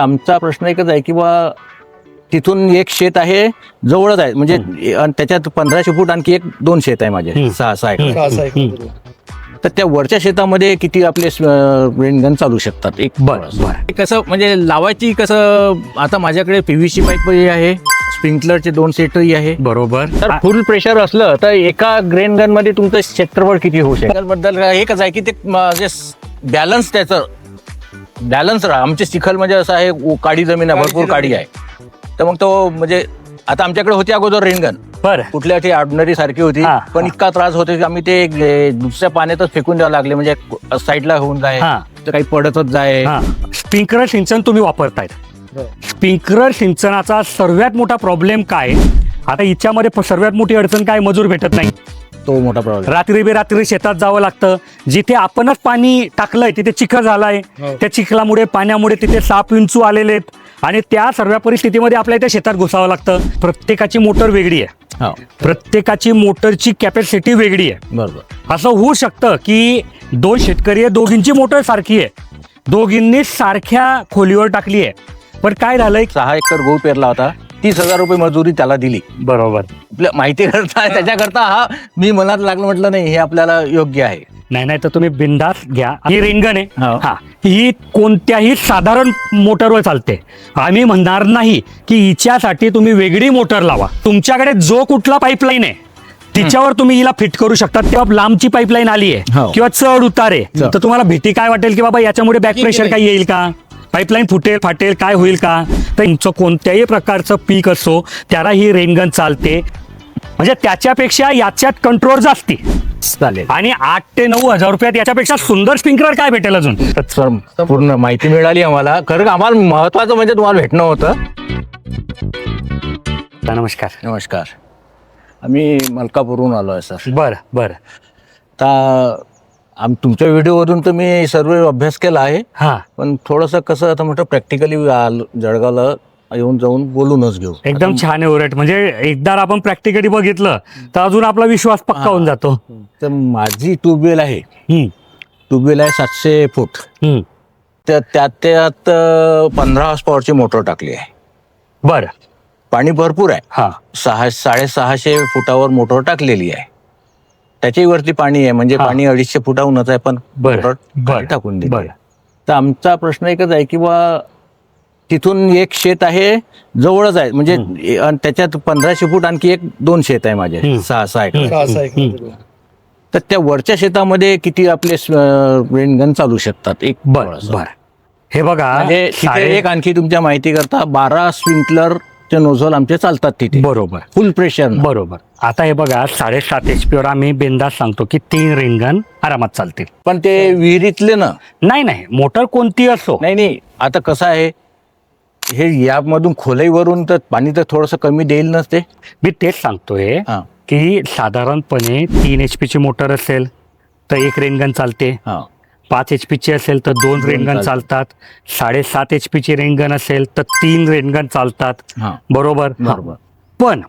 आमचा प्रश्न एकच आहे की बा तिथून एक शेत आहे जवळच आहे. म्हणजे आणि त्याच्यात पंधराशे फूट आणखी एक दोन शेत आहे माझे. सहा सहा एकर. हम्म. असं आहे का? तर त्या वरच्या शेतामध्ये किती आपले रेनगन चालू शकतात? एक बर कसं म्हणजे लावायची कसं आता माझ्याकडे पीव्हीसी पाईप आहे स्प्रिंकलरचे दोन सेटही आहे. बरोबर. तर फुल प्रेशर असलं तर एका ग्रेन गनमध्ये तुमचं क्षेत्रफळ किती होऊ शकतं? बद्दल एकच आहे की ते बॅलन्स त्याचं बॅलन्स राहा. आमचे चिखल म्हणजे असं आहे काळी जमीन आहे भरपूर काळी आहे. तर मग तो म्हणजे आता आमच्याकडे होती अगोदर रेनगन. बर. कुठल्या ती ऑर्डिनरी सारखी होती हा, पण हा. इतका त्रास होतो की आम्ही ते ए, दुसऱ्या पाण्यातच फेकून द्यावं लागले. म्हणजे साईडला होऊन जाय हा. तर काही पडतच जाय. हा. स्प्रिंकलर सिंचन तुम्ही वापरतायत. हो. स्प्रिंकलर सिंचनाचा सर्वात मोठा प्रॉब्लेम काय? आता हिच्यामध्ये प- सर्वात मोठी अडचण काय? मजूर भेटत नाही. तो मोठा प्रॉब्लेम रात्री बेरात्री शेतात जावं लागतं. जिथे आपणच पाणी टाकलंय तिथे चिखल झालाय. हो. त्या चिखलामुळे पाण्यामुळे तिथे साप विंचू आलेले आहेत. आणि त्या सर्व परिस्थितीमध्ये आपल्या इथे शेतात घुसावं लागतं. प्रत्येकाची मोटर वेगळी आहे. हो. प्रत्येकाची मोटरची कॅपॅसिटी वेगळी आहे. बरोबर. असं होऊ शकतं की दोन शेतकरी आहे दोघींची मोटर सारखी आहे. दोघींनी सारख्या खोलीवर टाकली आहे. पण काय झालंय? सहा एकर गहू पेरला होता. तीस हजार रुपये मजुरी त्याला दिली. बरोबर. आपल्या माहिती करता त्याच्याकरता हा मी मनात लागलं म्हटलं नाही हे आपल्याला योग्य आहे. नाही नाही तर तुम्ही बिंदास घ्या. ही रिंगण आहे. हो. हा. ही कोणत्याही साधारण मोटरवर चालते. आम्ही म्हणणार नाही की हिच्यासाठी तुम्ही वेगळी मोटर लावा. तुमच्याकडे जो कुठला पाईपलाईन आहे तिच्यावर तुम्ही हिला फिट करू शकता. तेव्हा लांबची पाईपलाईन आली आहे हो. किंवा चढ उतार. आहे चढ. तर तुम्हाला भीती काय वाटेल की बाबा याच्यामुळे बॅक प्रेशर. काय येईल का? पाईपलाईन फुटेल फाटेल काय होईल का? तर तुमचं कोणत्याही प्रकारचं पीक असो त्याला ही रेनगन चालते. म्हणजे त्याच्यापेक्षा याच्यात कंट्रोल जास्ती. चालेल. आणि आठ ते नऊ हजार रुपयात याच्यापेक्षा सुंदर स्प्रिंकलर काय भेटेल अजून? सर पूर्ण माहिती मिळाली आम्हाला. खरं का आम्हाला महत्वाचं म्हणजे तुम्हाला भेटणं होतं. नमस्कार. नमस्कार. आम्ही मलकापूरहून आलो आहे सर. बर बर. आता आम तुमच्या व्हिडिओवरून तर मी सर्व अभ्यास केला आहे. हा. पण थोडंसं कसं आता म्हटलं प्रॅक्टिकली जळगावला येऊन जाऊन बोलूनच घेऊ. एकदम छान आहे उलट. म्हणजे एकदा आपण प्रॅक्टिकली बघितलं तर अजून आपला विश्वास पक्का होऊन जातो. तर माझी ट्यूबवेल आहे. ट्यूबवेल आहे सातशे फूट. तर त्यात त्यात पंधरा हॉर्स पॉवरची मोटर टाकली आहे. बर. पाणी भरपूर आहे. हा. सहा साडेसहाशे फुटावर मोटर टाकलेली आहे. त्याच्याही वरती पाणी आहे म्हणजे हा. पाणी अडीचशे फुटाहूनच आहे पण बरं, मोटर बरं, खाली टाकून दिली बरं. तर आमचा प्रश्न एकच आहे की बा तिथून एक शेत आहे जवळच आहे म्हणजे ए- त्याच्यात पंधराशे फूट आणखी एक दोन शेत आहे माझे हम्म. सहा सहा एकर? तर त्या वरच्या शेतामध्ये किती आपले रेनगन चालू शकतात एक बर थोडंसं. बर हे बघा म्हणजे तिथे साडे- एक आणखी तुमच्या माहिती करता बारा स्प्रिंकलरचे नोझल आमचे चालतात तिथे. बरोबर. फुल प्रेशर बरोबर. आता हे बघा साडेसात एच पी वर आम्ही बिंदास सांगतो की तीन रिंगण आरामात चालतील. पण ते विहिरीतले ना? नाही नाही. मोटर कोणती असो. नाही नाही. आता कसं आहे हे यामधून खोलईवरून तर पाणी तर थोडंसं कमी देईल नसते मी तेच सांगतोय हा. की साधारणपणे तीन एच ची मोटर असेल तर एक रेनगन चालते. हा. पाच एच ची असेल तर दोन रेनगन चालतात. साडेसात एच ची रेनगन असेल तर तीन रेनगन चालतात. बरोबर? बरोबर. पण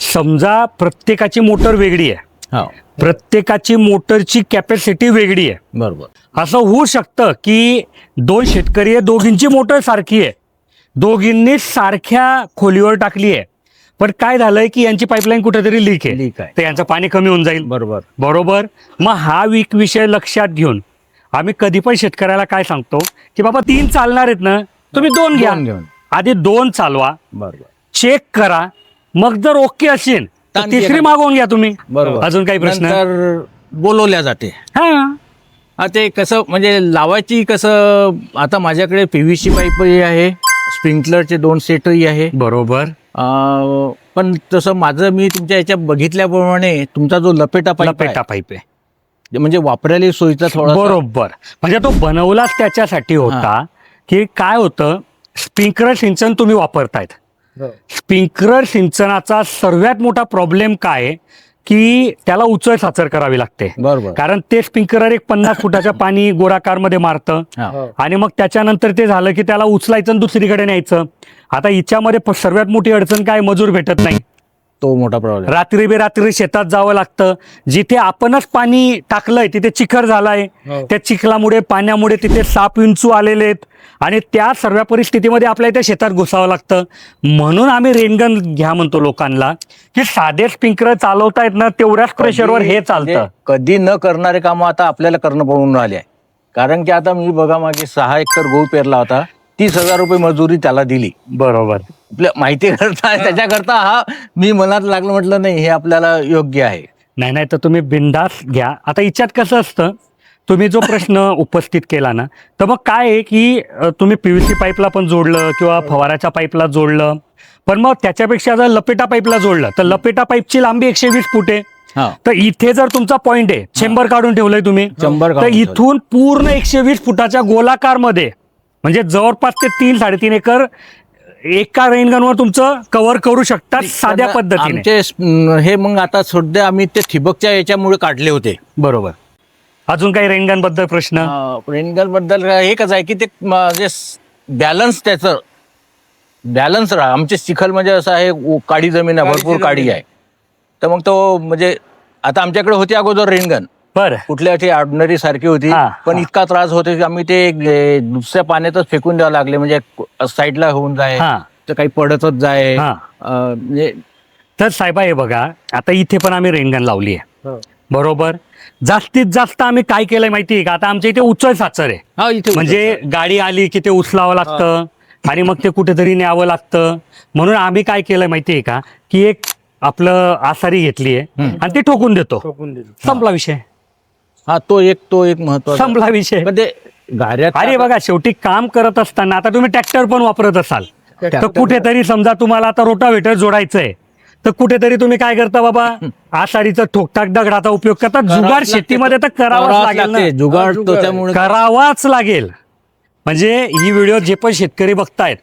समजा प्रत्येकाची मोटर वेगळी आहे. प्रत्येकाची मोटरची कॅपॅसिटी वेगळी आहे. बरोबर. असं होऊ शकतं की दोन शेतकरी आहे दोघींची मोटर सारखी आहे. दोघींनी सारख्या खोलीवर टाकली आहे. पण काय झालंय की यांची पाईपलाईन कुठेतरी लीक आहे. लीक आहे. तर यांचं पाणी कमी होऊन जाईल. बरोबर. बरोबर? मग हा वीक विषय लक्षात घेऊन आम्ही कधी पण शेतकऱ्याला काय सांगतो की बाबा तीन चालणार आहेत ना तुम्ही दोन घ्या. दोन घेऊन. आधी दोन चालवा. बरोबर. चेक करा. मग जर ओके असेल तर तिसरी. मागवून घ्या तुम्ही. बरोबर. अजून काही प्रश्न? नंतर बोलवल्या जाते. हा. हा ते कसं म्हणजे लावायची कसं आता माझ्याकडे पीव्हीसी पाईपही आहे स्प्रिंकलरचे दोन सेटही आहे. बरोबर. अं, पण तसं माझं मी तुमच्या याच्या बघितल्याप्रमाणे तुमचा जो लपेटा पाईप लपेटा पाईप आहे, म्हणजे वापरायला सोयीचा थोडा बरोबर. म्हणजे तो बनवलाच त्याच्यासाठी होता की काय होतं स्प्रिंकलर सिंचन तुम्ही वापरतायत. हो. स्प्रिंकलर सिंचनाचा सर्वात मोठा प्रॉब्लेम काय आहे की त्याला उचल साचर करावी लागते. बरोबर. कारण ते स्प्रिंकलर एक पन्नास फुटाच्या पाणी गोळाकारमध्ये मारतं. हा. आणि मग त्याच्यानंतर ते झालं की त्याला उचलायचं आणि दुसरीकडे न्यायचं. आता हिच्यामध्ये सर्वात मोठी अडचण काय मजूर भेटत नाही. तो मोठा प्रॉब्लेम रात्री बेरात्री शेतात जावं लागतं. जिथे आपणच पाणी टाकलंय तिथे चिखल झालाय. हो. त्या चिखलामुळे पाण्यामुळे तिथे साप विंचू आलेले आहेत. आणि त्या सर्व परिस्थितीमध्ये आपल्या इथे शेतात घुसावं लागतं. म्हणून आम्ही रेनगन घ्या म्हणतो लोकांना की साधे स्प्रिंकलर चालवता ना तेवढ्याच प्रेशरवर हे चालतं. म्हणजे कधी न करणारे काम आता आपल्याला करणं पडून राहिले आहे. कारण की आता मी बघा मागे सहा एकर गहू पेरला होता. तीस हजार रुपये मजुरी त्याला दिली. बरोबर. आपल्या माहिती करता त्याच्याकरता हा मी मनात लागलं म्हटलं नाही हे आपल्याला योग्य आहे. नाही नाही तर तुम्ही बिंदास घ्या. आता हिच्यात कसं असतं तुम्ही जो प्रश्न उपस्थित केला ना तर मग काय आहे की अ, तुम्ही पीव्हीसी पाईपला पण जोडलं किंवा फवाराच्या पाईपला जोडलं पण मग त्याच्यापेक्षा जर लपेटा पाईपला जोडलं तर लपेटा पाईपची लांबी एकशे वीस फूट. आहे हा. तर इथे जर तुमचा पॉइंट आहे चेंबर काढून ठेवलंय तुम्ही शंभर तर काढून ठेवलंय. इथून पूर्ण एकशे वीस फुटाच्या गोलाकारमध्ये म्हणजे जवळपास ते तीन साडेतीन एकर एका रेनगनवर तुमचं कव्हर करू शकतात साध्या पद्धतीने. आमचे हे मग आता सध्या आम्ही ते ठिबकच्या याच्यामुळे काढले होते. बरोबर. अजून काही रेनगनबद्दल प्रश्न? रेनगनबद्दल हे कसं आहे की ते म, जे बॅलन्स त्याचं बॅलन्स राहा. आमचे चिखल म्हणजे असं आहे उ- काळी जमीन आहे भरपूर काळी आहे. तर मग तो म्हणजे आता आमच्याकडे होती अगोदर रेनगन. बरं. कुठल्या ती ऑर्डिनरी सारखी होती. हा, पण हा. इतका त्रास होतो की आम्ही ते ए, दुसऱ्या पाण्यातच फेकून द्यावं लागले. म्हणजे साईडला होऊन जाय हा. तर काही पडतच जाय. हा. अं, म्हणजे तर साहेबा हे बघा आता इथे पण आम्ही रेनगन लावली आहे बरोबर? जास्तीत जास्त आम्ही काय केलंय माहिती आहे का? आता आमच्या इथे उचल साचर आहे. हा इथे म्हणजे गाडी आली की ते उचलावं लागतं आणि मग ते कुठेतरी न्यावं लागतं. म्हणून आम्ही काय केलंय माहिती आहे का? की एक आपलं आसारी घेतली आहे हम्म. आणि ते ठोकून देतो. ठोकून दिलं संपला विषय. हा तो एक तो एक महत्त्वाचा संपला विषय. पण ते अरे बघा शेवटी काम करत असताना आता तुम्ही ट्रॅक्टर पण वापरत असाल. तर कुठेतरी समजा तुम्हाला आता रोटावेटर जोडायचंय. तर कुठेतरी तुम्ही काय करता बाबा? आषाढीचा ठोकटाक दगडाचा उपयोग करता. जुगाड शेतीमध्ये तर करावाच करावंच लागेल ना. जुगाड जुगाड. त्याच्यामुळे करावाच लागेल. म्हणजे ही व्हिडिओ जे पण शेतकरी बघतायत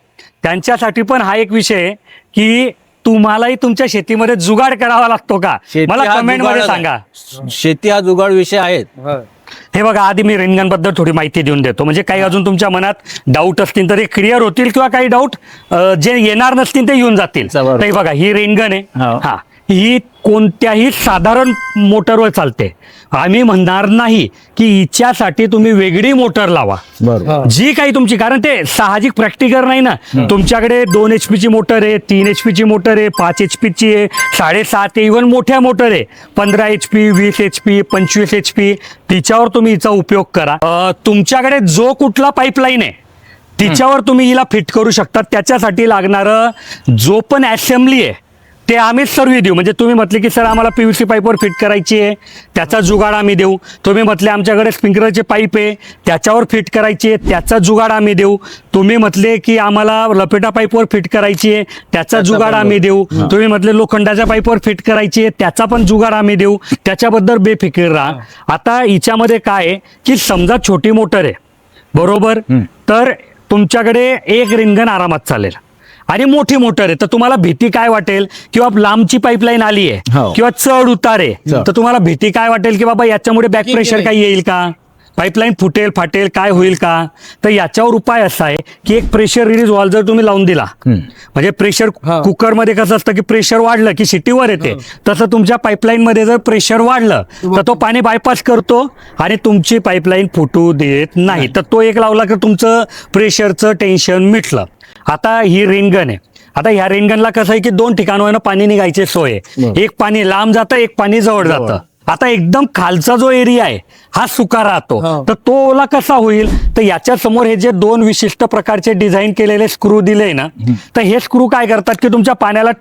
त्यांच्यासाठी पण हा एक विषय आहे की तुम्हालाही तुमच्या शेतीमध्ये जुगाड करावा लागतो का शेती मला हा कमेंटमध्ये जुगाडच सांगा. शेती हा जुगाड विषय आहे हा. हे बघा आधी मी रेनगनबद्दल थोडी माहिती देऊन देतो म्हणजे काही अजून तुमच्या मनात डाऊट असतील तर ते क्लिअर होतील किंवा काही डाऊट जे येणार नसतील ते येऊन जातील बरोबर. तर हे बघा ही रेनगन आहे हो. हा ही कोणत्याही साधारण मोटरवर चालते. आम्ही म्हणणार नाही की हिच्यासाठी तुम्ही वेगळी मोटर लावा. बरोबर. जी काही तुमची कारण ते साहजिक प्रॅक्टिकल नाही ना. तुमच्याकडे दोन एच ची मोटर आहे तीन एच ची मोटर आहे पाच एच ची आहे साडेसात आहे इव्हन मोठ्या मोटर आहे. पंधरा एच पी वीस एच पी पंचवीस एच पी तिच्यावर तुम्ही हिचा उपयोग करा. तुमच्याकडे जो कुठला पाईपलाईन आहे तिच्यावर तुम्ही हिला फिट करू शकता. त्याच्यासाठी लागणारं जो पण असेंब्ली आहे ते आम्हीच सर्व देऊ. म्हणजे तुम्ही म्हटले की सर आम्हाला पीव्हीसी पाईपवर फिट करायची आहे. त्याचा जुगाड आम्ही देऊ. तुम्ही म्हटले आमच्याकडे स्प्रिंकलरचे पाईप आहे. त्याच्यावर फिट करायची आहे. त्याचा जुगाड आम्ही देऊ. तुम्ही म्हटले की आम्हाला लपेटा पाईपवर फिट करायची आहे. त्याचा जुगाड आम्ही देऊ. तुम्ही म्हटले लोखंडाच्या पाईपवर फिट करायची आहे. त्याचा पण जुगाड आम्ही देऊ. त्याच्याबद्दल बेफिकीर राहा. आता हिच्यामध्ये काय आहे की समजा छोटी मोटर आहे. बरोबर. तर तुमच्याकडे एक रिंगण आरामात चालेल. आणि मोठी मोटर आहे. तर तुम्हाला भीती काय वाटेल? किंवा लांबची पाईपलाईन आली आहे. हो. किंवा चढ उतार आहे. तर तुम्हाला भीती काय वाटेल? की बाबा याच्यामुळे बॅक प्रेशर काही येईल का? पाईपलाईन फुटेल फाटेल काय होईल का? तर याच्यावर उपाय असा आहे की एक प्रेशर रिलीज वॉल जर तुम्ही लावून दिला. म्हणजे प्रेशर. कुकरमध्ये कसं असतं की प्रेशर वाढलं की शिटीवर येते तसं तुमच्या पाईपलाईन मध्ये जर प्रेशर वाढलं तर तो पाणी बायपास करतो आणि तुमची पाईपलाईन फुटू देत नाही. तर तो एक लावला की तुमचं प्रेशरचं टेन्शन मिटलं. आता ही रेनगन आहे. आता ह्या रेनगनला कसं आहे की दोन ठिकाणावर पाणी निघायची सोय आहे. एक पाणी लांब जातं एक पाणी जवळ जातं. आता एकदम खालचा जो एरिया आहे हा सुका राहतो. तर तो ओला कसा होईल? तर याच्या समोर हे जे दोन विशिष्ट प्रकारचे डिझाईन केलेले स्क्रू दिले ना तर हे स्क्रू काय करतात की तुमच्या पाण्याला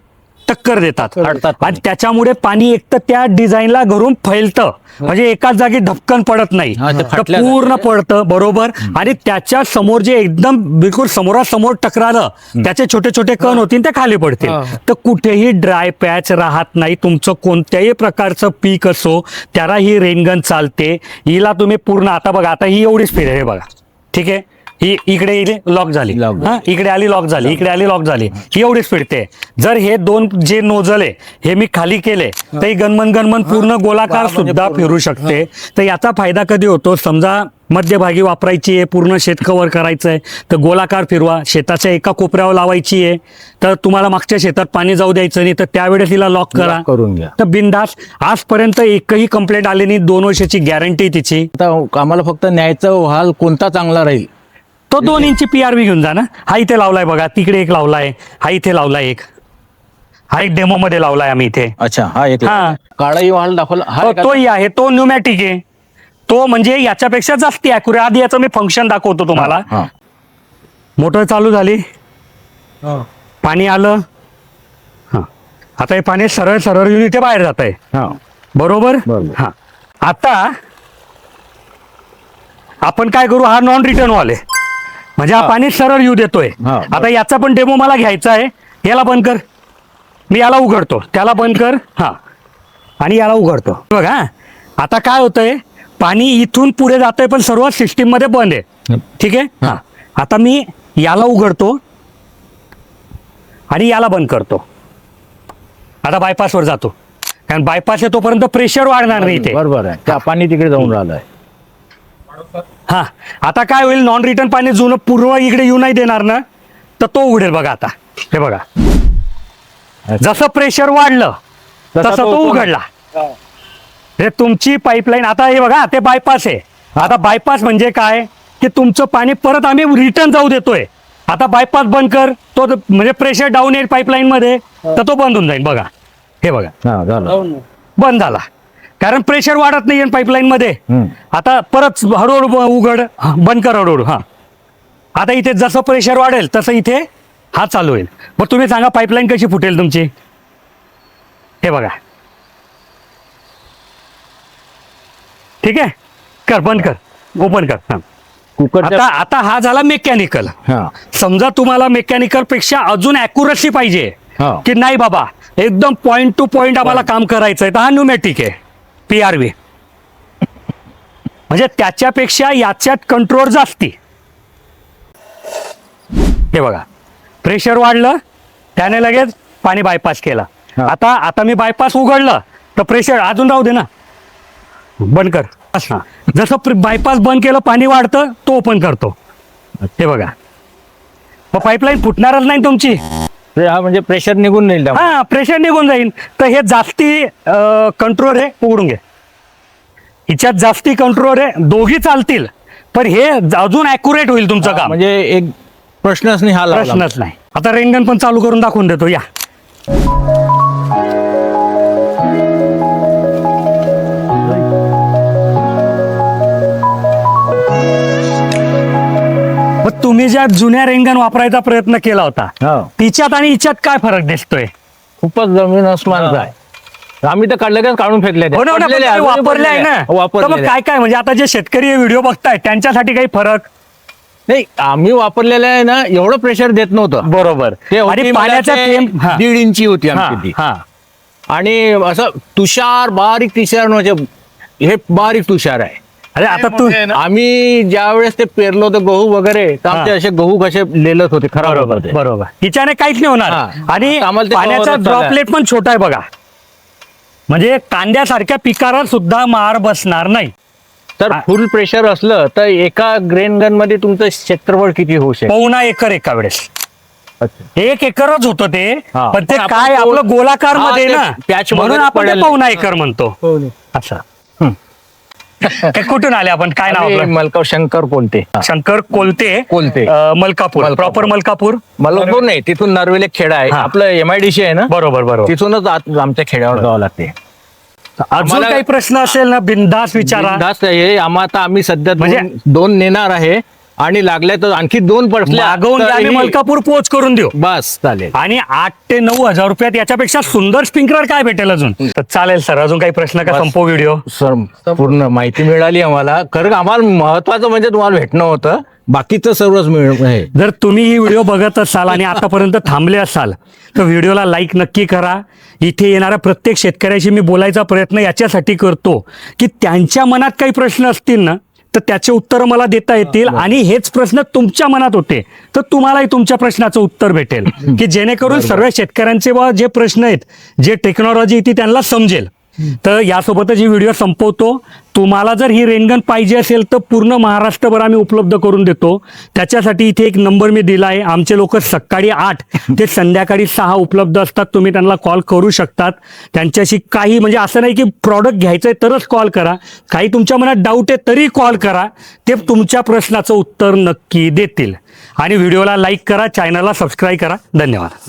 टक्कर देतात. अडतात आणि त्याच्यामुळे पाणी एक तर त्या डिझाईनला घरून फैलतं. म्हणजे एकाच जागी धपकन पडत नाही. तर पूर्ण पडतं बरोबर? आणि त्याच्यासमोर जे एकदम बिलकुल समोरासमोर टकरालं त्याचे छोटे छोटे कण होतील ते खाली पडतील. तर कुठेही ड्राय पॅच राहत नाही. तुमचं कोणत्याही प्रकारचं पीक असो त्याला ही रेनगन चालते. हिला तुम्ही पूर्ण आता बघा आता ही एवढी स्पीड आहे हे बघा. ठीक आहे? ही इकडे लॉक झाली. हा इकडे आली लॉक झाली. इकडे आली लॉक झाली. ही एवढी स्पीड ते. जर हे दोन जे नोजल आहे हे मी खाली केले तर ही गणमन गणमन पूर्ण गोलाकार म्हणजे सुद्धा पूर्ण. फिरू शकते. तर याचा फायदा कधी होतो? समजा मध्यभागी वापरायची आहे पूर्ण शेत कव्हर करायचं आहे तर गोलाकार फिरवा. शेताच्या एका कोपऱ्यावर लावायची आहे तर तुम्हाला मागच्या शेतात पाणी जाऊ द्यायचं नाही तर त्यावेळेस तिला लॉक करा. करून घ्या. तर बिंदास आजपर्यंत एकही कंप्लेंट आली नाही दोन वर्षाची गॅरंटी तिची. आता आम्हाला फक्त न्यायचा हाल कोणता चांगला राहील? तो दोन इंची पी आर घेऊन जा ना. हा इथे लावलाय बघा तिकडे एक लावलाय हा इथे लावलाय एक. हा एक डेमो मध्ये लावलाय आम्ही इथे. अच्छा हा एक हा. काळाही वाहल दाखवला हा हो, एका- तोही आहे तो न्यूमॅटिक आहे. तो म्हणजे याच्यापेक्षा जास्त अॅक्युरेट आधी याचं मी फंक्शन दाखवतो तुम्हाला. हा. मोटर चालू झाली. पाणी आलं. हा. आता हे पाणी सरळ सरळ येऊन इथे बाहेर जात आहे हा. बरोबर? बरोबर. हा. आता आपण काय करू? हा नॉन रिटर्न वाले. म्हणजे हा. पाणी सरळ येऊ देतोय. हा, आता याचा पण डेमो मला घ्यायचा आहे. याला बंद कर. मी याला उघडतो. त्याला बंद कर. हा. आणि याला उघडतो. बघा आता काय होतंय? पाणी इथून पुढे जातंय पण सर्व सिस्टीममध्ये बंद आहे. ठीक आहे? हा. आता मी याला उघडतो. आणि याला बंद करतो. आता बायपासवर जातो. कारण बायपास आहे तोपर्यंत प्रेशर वाढणार नाही इथे. बरोबर आहे. त्या पाणी तिकडे जाऊन राहिलंय. हा आता काय होईल? नॉन रिटर्न पाणी जुनं पूर्व इकडे येऊ नाही देणार ना? तर तो उघडेल बघा आता. हे बघा. जसं प्रेशर वाढलं तसा तसा तो तो उघड- उघडला. हे. तुमची पाईपलाईन आता हे बघा ते बायपास आहे. आता बायपास म्हणजे काय? की तुमचं पाणी परत आम्ही रिटर्न जाऊ देतोय. आता बायपास बंद कर. तो म्हणजे प्रेशर डाऊन येईल पाईपलाईन मध्ये तर तो बंद होऊन जाईल. बघा. हे बघा. हा झालं. बंद झाला. कारण प्रेशर वाढत नाही पाईपलाईन मध्ये. आता परत हळूहळू उघड. बंद कर हळूहळू हा. आता इथे जसं प्रेशर वाढेल तसं इथे हा चालू होईल. मग तुम्ही सांगा पाईपलाईन कशी फुटेल तुमची? हे बघा. ठीक आहे? कर बंद कर. ओपन कर. हा. आता आता हा झाला मेकॅनिकल हा. समजा तुम्हाला मेकॅनिकलपेक्षा अजून अॅक्युरसी पाहिजे. की नाही बाबा एकदम पॉइंट टू पॉइंट आम्हाला काम करायचं आहे तर हा न्यूमॅटिक आहे. पी आर व्ही म्हणजे त्याच्यापेक्षा याच्यात कंट्रोल जास्ती. हे बघा. प्रेशर वाढलं त्याने लगेच पाणी बायपास केलं. आता आता मी बायपास उघडलं तर प्रेशर अजून राहू दे ना. बंद कर. जसं बायपास बंद केलं पाणी वाढतं तो ओपन करतो. हे बघा. मग पाईपलाईन फुटणारच नाही तुमची. ते हा म्हणजे प्रेशर निघून नाही त्यामुळे. हा प्रेशर निघून जाईल. तर हे जास्ती कंट्रोल आहे उघडून घे. हिच्यात जास्ती कंट्रोल आहे दोघी चालतील. पण हे अजून अॅक्युरेट होईल तुमचं काम. म्हणजे एक प्रश्नच नाही हा लावला. प्रश्नच नाही. आता रेंगण पण चालू करून दाखवून देतो. या. मग तुम्ही ज्या जुन्या रेंगण वापरायचा प्रयत्न केला होता हा. तिच्यात आणि हिच्यात काय फरक दिसतोय? खूपच जमीन अस्मानच आहे. आम्ही तर काढले का काढून फेकले. हो ना, हो ना, पण तुम्ही वापरले आहे ना. तर मग काय काय? म्हणजे आता जे शेतकरी व्हिडिओ बघताय त्यांच्यासाठी काही फरक? नाही आम्ही वापरलेले आहे ना एवढं प्रेशर देत नव्हतं. बरोबर. ते होती आणि मला पाण्याचा ते थेंब हा, दीड इंची होती हा, आमची ती. हा. आणि असं तुषार बारीक तुषार म्हणजे हे बारीक तुषार आहे. अरे आता तू आम्ही ज्या वेळेस ते पेरलो होतं गहू वगैरे तर आमचे. असे गहू कसे लेलत होते खराब होत होते. बरोबर. हिच्याने काहीच नाही होणार. हा. आणि आम्हाला ते पाण्याचा झालंय. ड्रॉपलेट पण छोटा आहे बघा. म्हणजे कांद्यासारख्या पिकाला सुद्धा मार बसणार नाही. तर. फुल प्रेशर असलं तर एका ग्रेन गनमध्ये तुमचं क्षेत्रफळ किती होऊ शकतं? पावणा एकर एका वेळेस. एक एकरच होतं ते. हा. पण ते पण आपण काय तो- आपलं गोलाकार हा, मध्ये ते ना patch म्हणून वगैरे आपण ते एकर म्हणतो. असं. हं. हे कुठून आले आपण? काय नाव आपलं? मलकाव शंकर कोलते. शंकर कोलते कोलते. अं, मलकापूर. मलकापूर. प्रॉपर मलकापूर? मलकापूर नाही तिथून नरवेल एक खेडा आहे. हा. आपलं एमआयडीसी आहे ना? बरोबर बरोबर. तिथूनच आत आमच्या खेड्यावर जावं लागते. अजून आम्हाला- काही प्रश्न असेल ना बिंदास विचारा. बिनधास्त आहे आम्हा आता आम्ही सध्या म्हणजे- दोन- दोन नेणार आहे. आणि लागल्या तर आणखी दोन पडल्या मागवून आम्ही मलकापूर पोच करून देऊ. बस चालेल. आणि आठ ते नऊ हजार रुपयात याच्यापेक्षा सुंदर स्प्रिंकलर काय भेटेल अजून? तर चालेल सर. अजून काही प्रश्न का. संपो व्हिडिओ? सर पूर्ण माहिती मिळाली आम्हाला. खरं आम्हाला महत्वाचं म्हणजे तुम्हाला भेटणं होतं. बाकीचं सर्वच मिळ जर तुम्ही ही व्हिडिओ बघत असाल आणि आतापर्यंत थांबले असाल तर व्हिडिओला लाईक नक्की करा. इथे येणाऱ्या प्रत्येक शेतकऱ्याशी मी बोलायचा प्रयत्न याच्यासाठी करतो की त्यांच्या मनात काही प्रश्न असतील ना तर त्याचे उत्तर मला देता येतील आणि हेच प्रश्न तुमच्या मनात होते. तर तुम्हालाही तुमच्या प्रश्नाचं उत्तर भेटेल. की जेणेकरून सर्व शेतकऱ्यांचे जे प्रश्न आहेत जे टेक्नॉलॉजी ती त्यांना समजेल. तर यासोबतच ही व्हिडिओ संपवतो. तुम्हाला जर ही रेनगन पाहिजे असेल तर पूर्ण महाराष्ट्रभर आम्ही उपलब्ध करून देतो. त्याच्यासाठी इथे एक नंबर मी दिला आहे. आमचे लोक सकाळी आठ ते संध्याकाळी सहा उपलब्ध असतात. तुम्ही त्यांना कॉल करू शकतात. त्यांच्याशी काही म्हणजे असं नाही की प्रॉडक्ट घ्यायचं आहे तरच कॉल करा. काही तुमच्या मनात डाऊट आहे तरी कॉल करा. ते तुमच्या प्रश्नाचं उत्तर नक्की देतील. आणि व्हिडिओला लाईक करा चॅनलला सबस्क्राईब करा. धन्यवाद.